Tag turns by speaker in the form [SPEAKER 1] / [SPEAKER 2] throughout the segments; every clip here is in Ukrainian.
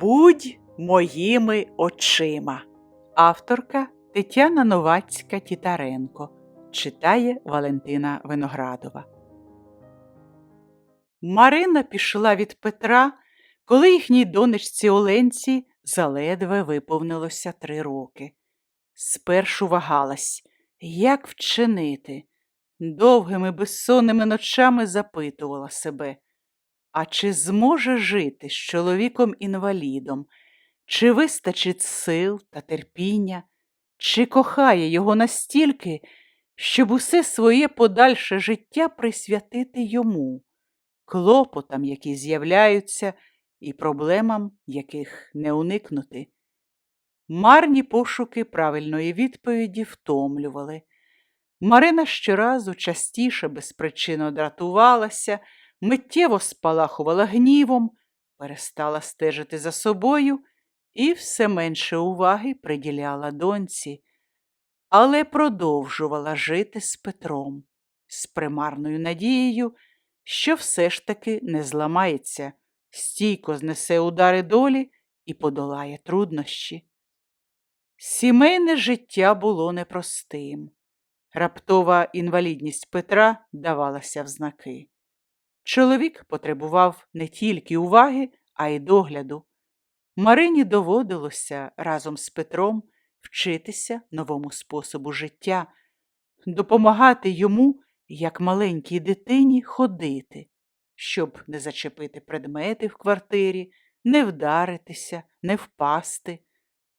[SPEAKER 1] Будь моїми очима. Авторка Тетяна Новацька Тітаренко читає Валентина Виноградова. Марина пішла від Петра, коли їхній донечці Оленці заледве виповнилося три роки. Спершу вагалась, як вчинити. Довгими безсонними ночами запитувала себе, а чи зможе жити з чоловіком-інвалідом, чи вистачить сил та терпіння, чи кохає його настільки, щоб усе своє подальше життя присвятити йому, клопотам, які з'являються, і проблемам, яких не уникнути. Марні пошуки правильної відповіді втомлювали. Марина щоразу частіше безпричинно дратувалася, миттєво спалахувала гнівом, перестала стежити за собою і все менше уваги приділяла доньці, але продовжувала жити з Петром, з примарною надією, що все ж таки не зламається, стійко знесе удари долі і подолає труднощі. Сімейне життя було непростим. Раптова інвалідність Петра давалася в знаки. Чоловік потребував не тільки уваги, а й догляду. Марині доводилося разом з Петром вчитися новому способу життя, допомагати йому, як маленькій дитині, ходити, щоб не зачепити предмети в квартирі, не вдаритися, не впасти,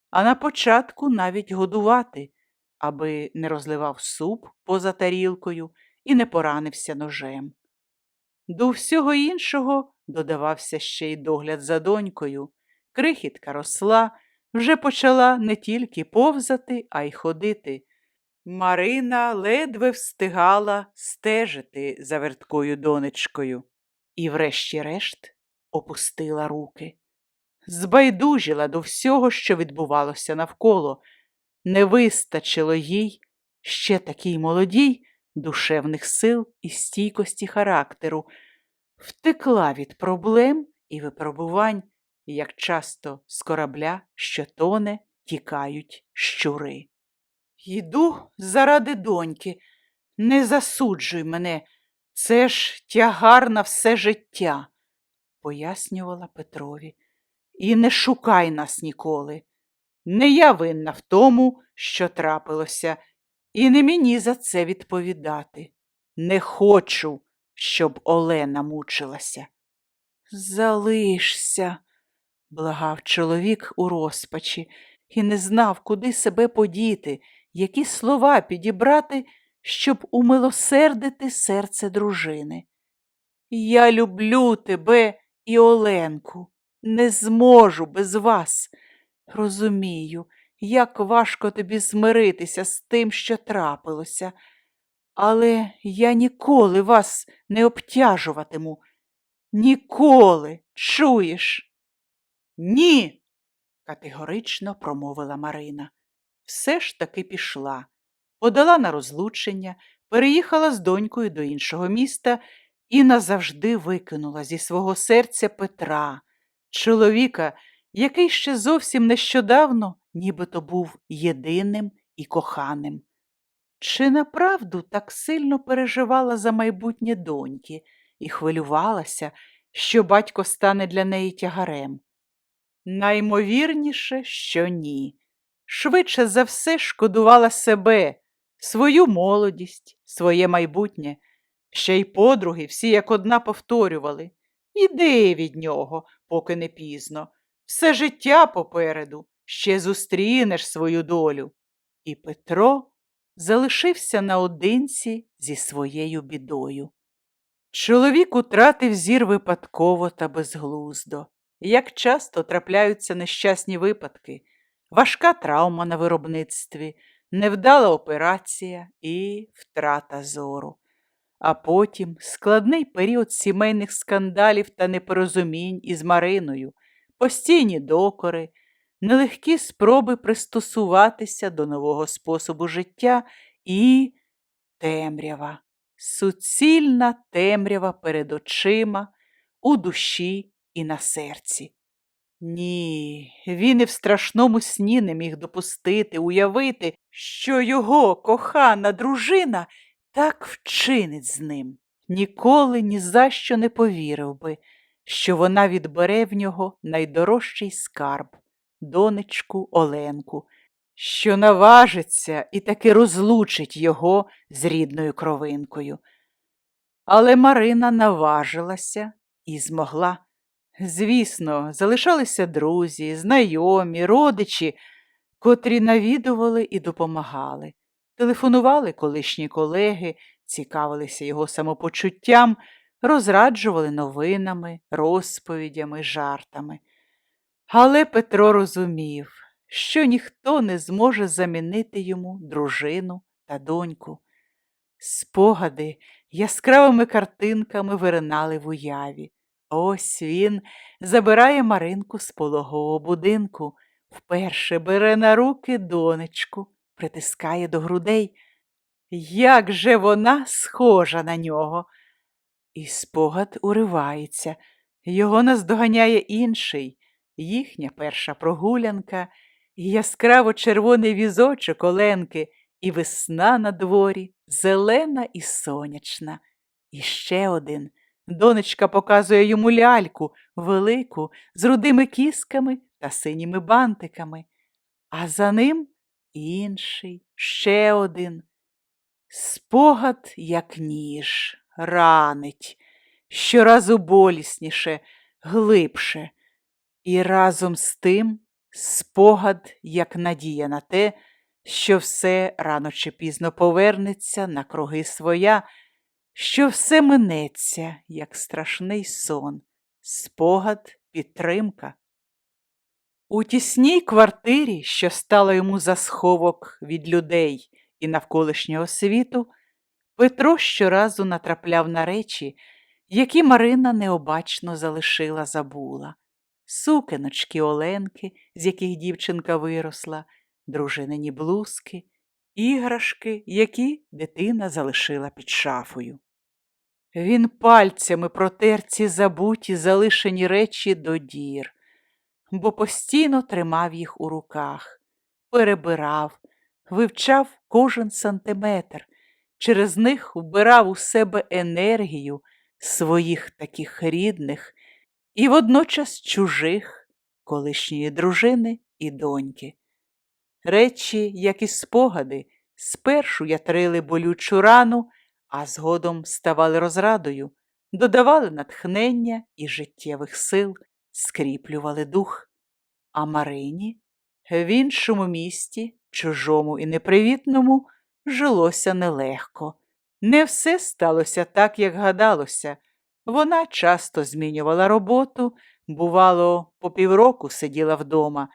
[SPEAKER 1] а на початку навіть годувати, аби не розливав суп поза тарілкою і не поранився ножем. До всього іншого додавався ще й догляд за донькою. Крихітка росла, вже почала не тільки повзати, а й ходити. Марина ледве встигала стежити за верткою донечкою і, врешті-решт, опустила руки. Збайдужила до всього, що відбувалося навколо. Не вистачило їй ще такій молодій душевних сил і стійкості характеру, втекла від проблем і випробувань, як часто з корабля, що тоне, тікають щури. Йду заради доньки, не засуджуй мене, це ж тягар на все життя, пояснювала Петрові. І не шукай нас ніколи. Не я винна в тому, що трапилося, і не мені за це відповідати. Не хочу, щоб Олена мучилася. Залишся, благав чоловік у розпачі і не знав, куди себе подіти, які слова підібрати, щоб умилосердити серце дружини. Я люблю тебе і Оленку, не зможу без вас. Розумію, як важко тобі змиритися з тим, що трапилося, але я ніколи вас не обтяжуватиму. Ніколи, чуєш? Ні, категорично промовила Марина. Все ж таки пішла, подала на розлучення, переїхала з донькою до іншого міста і назавжди викинула зі свого серця Петра, чоловіка, який ще зовсім нещодавно нібито був єдиним і коханим. Чи направду так сильно переживала за майбутнє доньки і хвилювалася, що батько стане для неї тягарем? Наймовірніше, що ні. Швидше за все шкодувала себе, свою молодість, своє майбутнє. Ще й подруги всі як одна повторювали Іди від нього, поки не пізно. Все життя попереду ще зустрінеш свою долю. І Петро залишився наодинці зі своєю бідою. Чоловік утратив зір випадково та безглуздо. Як часто трапляються нещасні випадки, важка травма на виробництві, невдала операція і втрата зору. А потім складний період сімейних скандалів та непорозумінь із Мариною, постійні докори, нелегкі спроби пристосуватися до нового способу життя і темрява, суцільна темрява перед очима, у душі і на серці. Ні, він і в страшному сні не міг допустити, уявити, що його кохана дружина так вчинить з ним. Ніколи ні за що не повірив би, що вона відбере в нього найдорожчий скарб, донечку Оленку, що наважиться і таки розлучить його з рідною кровинкою. Але Марина наважилася і змогла. Звісно, залишалися друзі, знайомі, родичі, котрі навідували і допомагали. Телефонували колишні колеги, цікавилися його самопочуттям, розраджували новинами, розповідями, жартами. Але Петро розумів, що ніхто не зможе замінити йому дружину та доньку. Спогади яскравими картинками виринали в уяві. Ось він забирає Маринку з пологового будинку, вперше бере на руки донечку, притискає до грудей. Як же вона схожа на нього. І спогад уривається, його наздоганяє інший, їхня перша прогулянка, і яскраво червоний візочок Оленки, і весна на дворі, зелена і сонячна. І ще один. Донечка показує йому ляльку, велику, з рудими кісками та синіми бантиками, а за ним інший, ще один. Спогад, як ніж, ранить, щоразу болісніше, глибше, і разом з тим спогад, як надія на те, що все рано чи пізно повернеться на круги своя, що все минеться, як страшний сон, спогад, підтримка. У тісній квартирі, що стала йому за сховок від людей і навколишнього світу, Петро щоразу натрапляв на речі, які Марина необачно залишила забула. Сукеночки Оленки, з яких дівчинка виросла, дружинині блузки, іграшки, які дитина залишила під шафою. Він пальцями протер ці забуті залишені речі до дір, бо постійно тримав їх у руках, перебирав, вивчав кожен сантиметр, через них вбирав у себе енергію своїх таких рідних і водночас чужих, колишньої дружини і доньки. Речі, як і спогади, спершу ятрили болючу рану, а згодом ставали розрадою, додавали натхнення і життєвих сил, скріплювали дух. А Марині в іншому місті, чужому і непривітному, жилося нелегко. Не все сталося так, як гадалося. Вона часто змінювала роботу, бувало, по півроку сиділа вдома,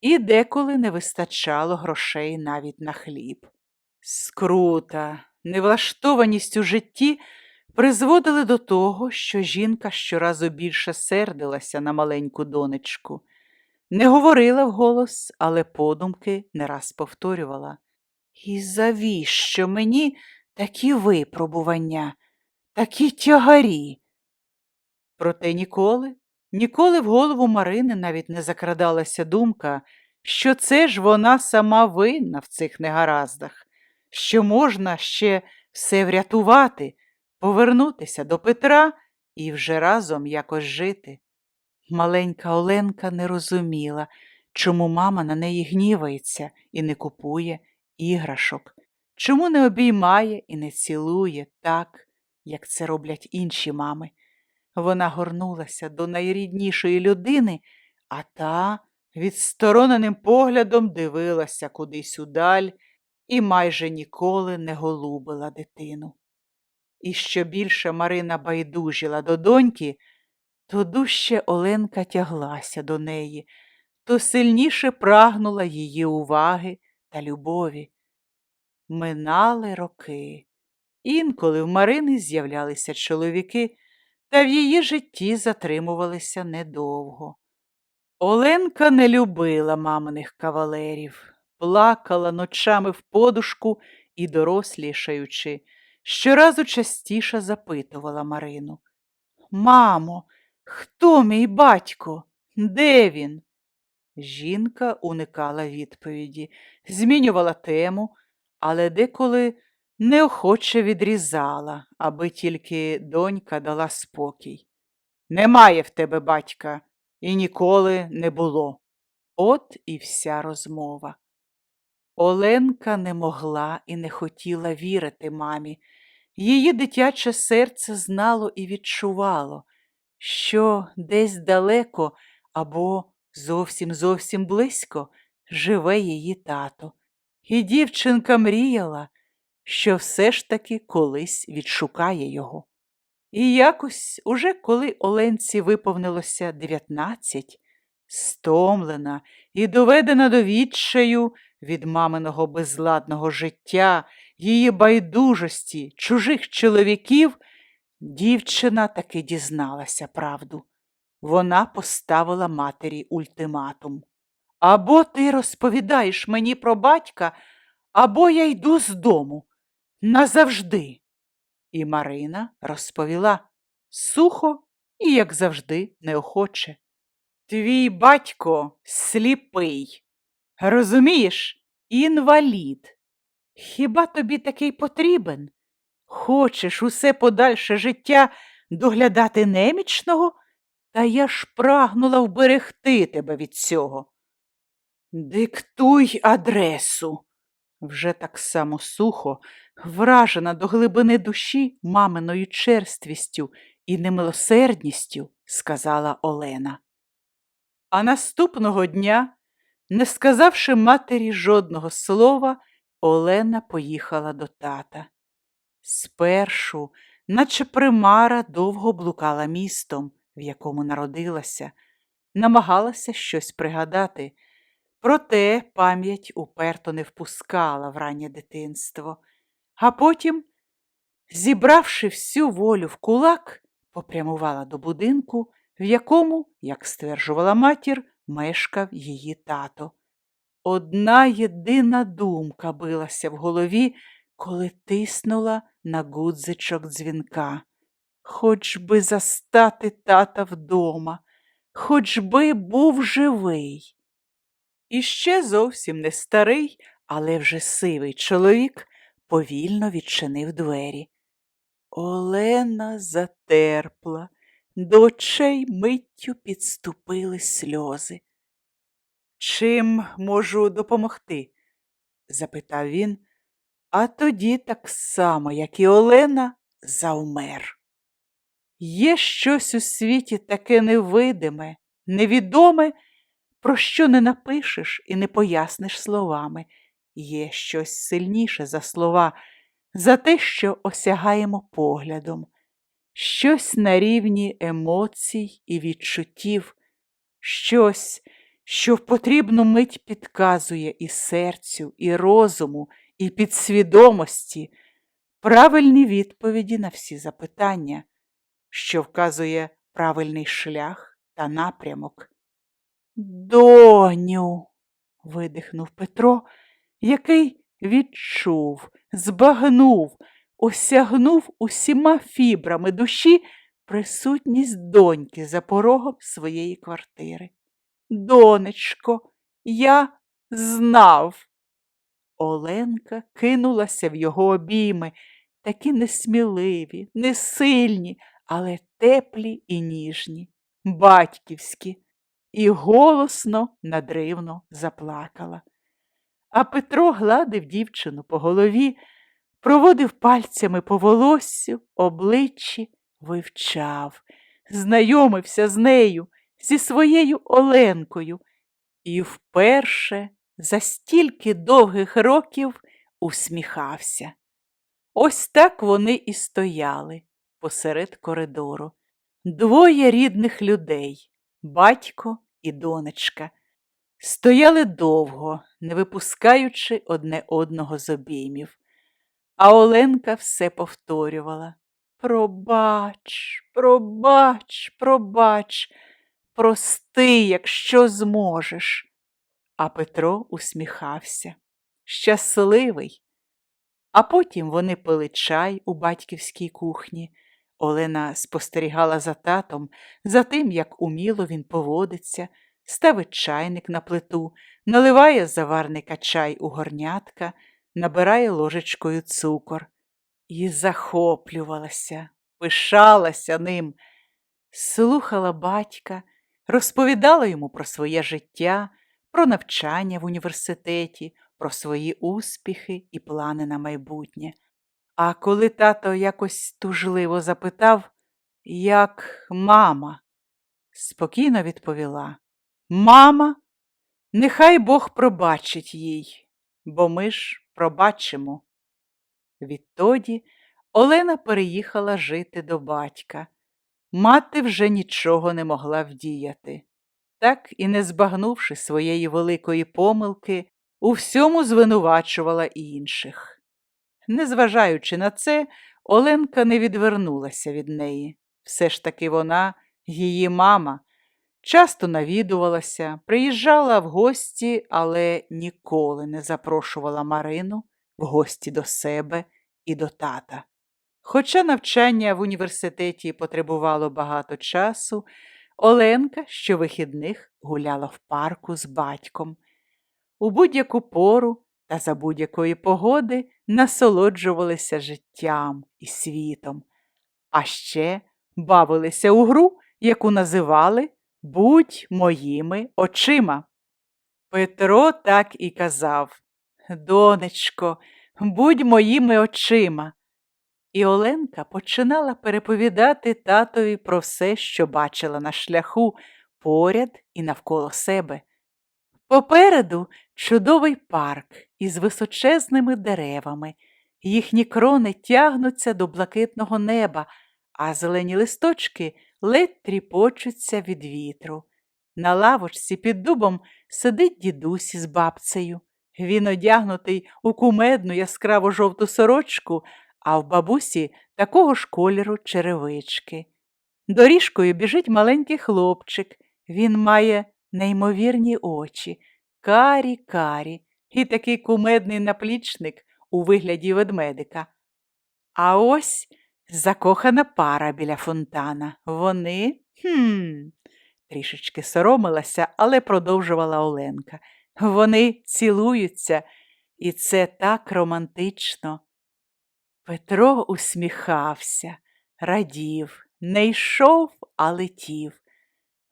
[SPEAKER 1] і деколи не вистачало грошей навіть на хліб. Скрута, невлаштованість у житті призводили до того, що жінка щоразу більше сердилася на маленьку донечку. Не говорила вголос, але подумки не раз повторювала. І завіщо мені такі випробування, такі тягарі? Проте ніколи, ніколи в голову Марини навіть не закрадалася думка, що це ж вона сама винна в цих негараздах, що можна ще все врятувати, повернутися до Петра і вже разом якось жити. Маленька Оленка не розуміла, чому мама на неї гнівається і не купує іграшок, чому не обіймає і не цілує так, як це роблять інші мами. Вона горнулася до найріднішої людини, а та відстороненим поглядом дивилася кудись удаль і майже ніколи не голубила дитину. І що більше Марина байдужіла до доньки, то дужче Оленка тяглася до неї, то сильніше прагнула її уваги та любові. Минали роки. Інколи в Марини з'являлися чоловіки, та в її житті затримувалися недовго. Оленка не любила маминих кавалерів, плакала ночами в подушку і, дорослішаючи, щоразу частіше запитувала Марину. Мамо, хто мій батько? Де він? Жінка уникала відповіді, змінювала тему, але деколи неохоче відрізала, аби тільки донька дала спокій. Немає в тебе батька і ніколи не було. От і вся розмова. Оленка не могла і не хотіла вірити мамі. Її дитяче серце знало і відчувало, що десь далеко або зовсім зовсім близько живе її тато. І дівчинка мріяла, що все ж таки колись відшукає його. І якось, уже коли Оленці виповнилося дев'ятнадцять, стомлена і доведена до відчаю від маминого безладного життя, її байдужості, чужих чоловіків, дівчина таки дізналася правду. Вона поставила матері ультиматум. Або ти розповідаєш мені про батька, або я йду з дому назавжди. І Марина розповіла сухо і, як завжди, неохоче. Твій батько сліпий. Розумієш, інвалід. Хіба тобі такий потрібен? Хочеш усе подальше життя доглядати немічного? Та я ж прагнула вберегти тебе від цього. Диктуй адресу. Вже так само сухо, вражена до глибини душі маминою черствістю і немилосердністю, сказала Олена. А наступного дня, не сказавши матері жодного слова, Олена поїхала до тата. Спершу, наче примара, довго блукала містом, в якому народилася, намагалася щось пригадати. Проте пам'ять уперто не впускала в раннє дитинство, а потім, зібравши всю волю в кулак, попрямувала до будинку, в якому, як стверджувала матір, мешкав її тато. Одна єдина думка билася в голові, коли тиснула на гудзичок дзвінка. Хоч би застати тата вдома, хоч би був живий. І ще зовсім не старий, але вже сивий чоловік повільно відчинив двері. Олена затерпла, до очей миттю підступили сльози. Чим можу допомогти? запитав він, а тоді так само, як і Олена, завмер. Є щось у світі таке невидиме, невідоме, про що не напишеш і не поясниш словами. Є щось сильніше за слова, за те, що осягаємо поглядом, щось на рівні емоцій і відчуттів, щось, що в потрібну мить підказує і серцю, і розуму, і підсвідомості правильні відповіді на всі запитання, що вказує правильний шлях та напрямок. Доню, видихнув Петро, який відчув, збагнув, осягнув усіма фібрами душі присутність доньки за порогом своєї квартири. Донечко, я знав. Оленка кинулася в його обійми, такі несміливі, несильні, але теплі і ніжні, батьківські голосно, надривно заплакала. А Петро гладив дівчину по голові, проводив пальцями по волоссю, обличчі, вивчав, знайомився з нею, зі своєю Оленкою, і вперше за стільки довгих років усміхався. Ось так вони і стояли посеред коридору. Двоє рідних людей, батько і донечка, стояли довго, не випускаючи одне одного з обіймів. А Оленка все повторювала Пробач, пробач, пробач, прости, якщо зможеш. А Петро усміхався, щасливий. А потім вони пили чай у батьківській кухні. Олена спостерігала за татом, за тим, як уміло він поводиться, ставить чайник на плиту, наливає заварника чай у горнятка, набирає ложечкою цукор. І захоплювалася, пишалася ним, слухала батька, розповідала йому про своє життя, про навчання в університеті, про свої успіхи і плани на майбутнє. А коли тато якось тужливо запитав, як мама, спокійно відповіла Мама, нехай Бог пробачить їй, бо ми ж пробачимо. Відтоді Олена переїхала жити до батька. Мати вже нічого не могла вдіяти. Так і не збагнувши своєї великої помилки, у всьому звинувачувала інших. Незважаючи на це, Оленка не відвернулася від неї. Все ж таки вона, її мама, часто навідувалася, приїжджала в гості, але ніколи не запрошувала Марину в гості до себе і до тата. Хоча навчання в університеті потребувало багато часу, Оленка щовихідних гуляла в парку з батьком. У будь-яку пору та за будь-якої погоди насолоджувалися життям і світом, а ще бавилися у гру, яку називали Будь моїми очима. Петро так і казав Донечко, будь моїми очима. І Оленка починала переповідати татові про все, що бачила на шляху поряд і навколо себе. Попереду чудовий парк із височезними деревами. Їхні крони тягнуться до блакитного неба, а зелені листочки ледь тріпочуться від вітру. На лавочці під дубом сидить дідусь із бабцею. Він одягнутий у кумедну яскраво жовту сорочку, а в бабусі такого ж кольору черевички. Доріжкою біжить маленький хлопчик. Він має неймовірні очі, карі карі, і такий кумедний наплічник у вигляді ведмедика. А ось закохана пара біля фонтана. Вони хм, трішечки соромилася, але продовжувала Оленка. Вони цілуються, і це так романтично. Петро усміхався, радів, не йшов, а летів.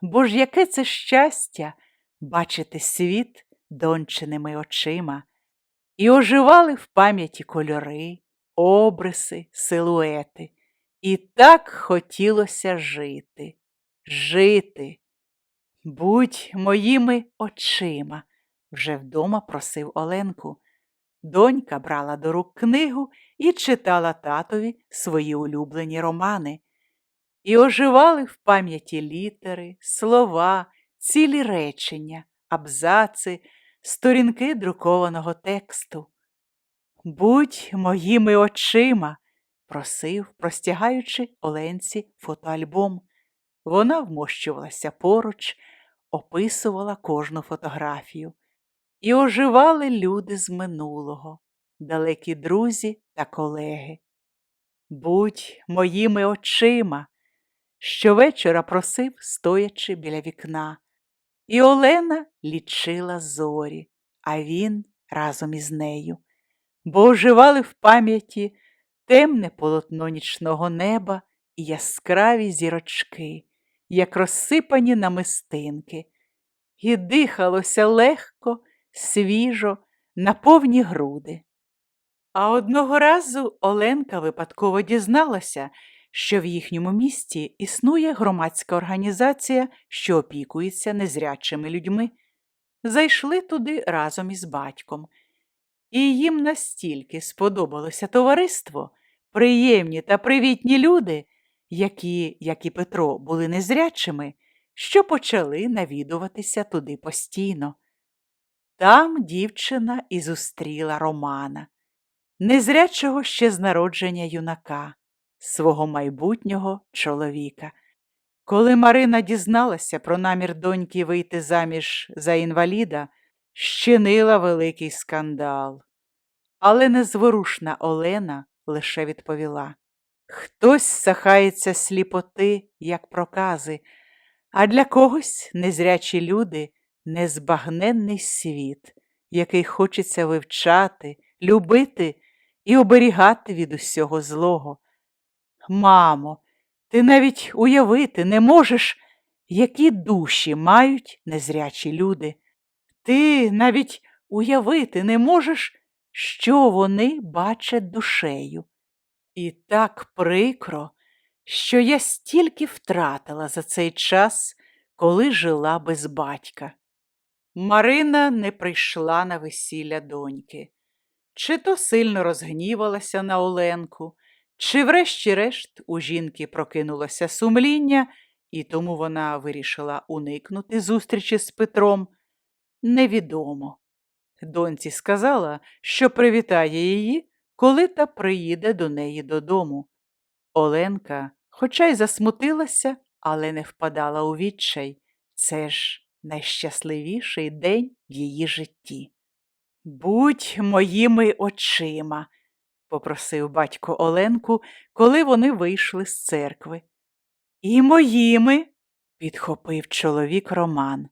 [SPEAKER 1] Бо ж яке це щастя бачити світ донченими очима, і оживали в пам'яті кольори, обриси, силуети. І так хотілося жити, жити. Будь моїми очима, вже вдома просив Оленку. Донька брала до рук книгу і читала татові свої улюблені романи. І оживали в пам'яті літери, слова, цілі речення, абзаци, сторінки друкованого тексту. Будь моїми очима, просив, простягаючи Оленці фотоальбом. Вона вмощувалася поруч, описувала кожну фотографію. І оживали люди з минулого, далекі друзі та колеги. Будь моїми очима, щовечора просив, стоячи біля вікна. І Олена лічила зорі, а він разом із нею, бо оживали в пам'яті темне полотно нічного неба і яскраві зірочки, як розсипані намистинки, і дихалося легко, свіжо, на повні груди. А одного разу Оленка випадково дізналася, що в їхньому місті існує громадська організація, що опікується незрячими людьми. Зайшли туди разом із батьком, і їм настільки сподобалося товариство, приємні та привітні люди, які, як і Петро, були незрячими, що почали навідуватися туди постійно. Там дівчина і зустріла Романа, незрячого ще з народження юнака свого майбутнього чоловіка. Коли Марина дізналася про намір доньки вийти заміж за інваліда, щинила великий скандал. Але незворушна Олена лише відповіла Хтось сахається сліпоти, як прокази, а для когось незрячі люди незбагненний світ, який хочеться вивчати, любити і оберігати від усього злого. Мамо, ти навіть уявити не можеш, які душі мають незрячі люди. Ти навіть уявити не можеш, що вони бачать душею. І так прикро, що я стільки втратила за цей час, коли жила без батька. Марина не прийшла на весілля доньки. Чи то сильно розгнівалася на Оленку, чи врешті-решт у жінки прокинулося сумління, і тому вона вирішила уникнути зустрічі з Петром. Невідомо. Доньці сказала, що привітає її, коли та приїде до неї додому. Оленка, хоча й засмутилася, але не впадала у відчай. Це ж найщасливіший день в її житті. Будь моїми очима, попросив батько Оленку, коли вони вийшли з церкви. І моїми, підхопив чоловік Роман.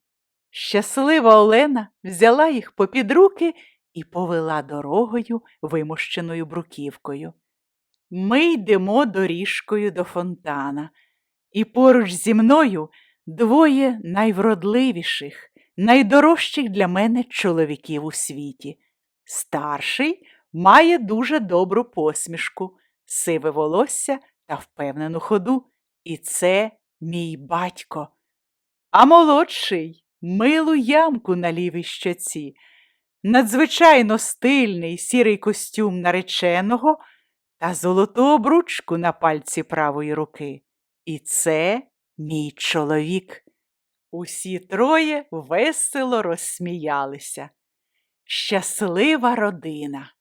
[SPEAKER 1] Щаслива Олена взяла їх попід руки і повела дорогою, вимощеною бруківкою. Ми йдемо доріжкою до фонтана, і поруч зі мною двоє найвродливіших, найдорожчих для мене чоловіків у світі. Старший має дуже добру посмішку, сиве волосся та впевнену ходу, і це мій батько. А молодший милу ямку на лівій щоці, надзвичайно стильний сірий костюм нареченого та золоту обручку на пальці правої руки. І це мій чоловік. Усі троє весело розсміялися. Щаслива родина.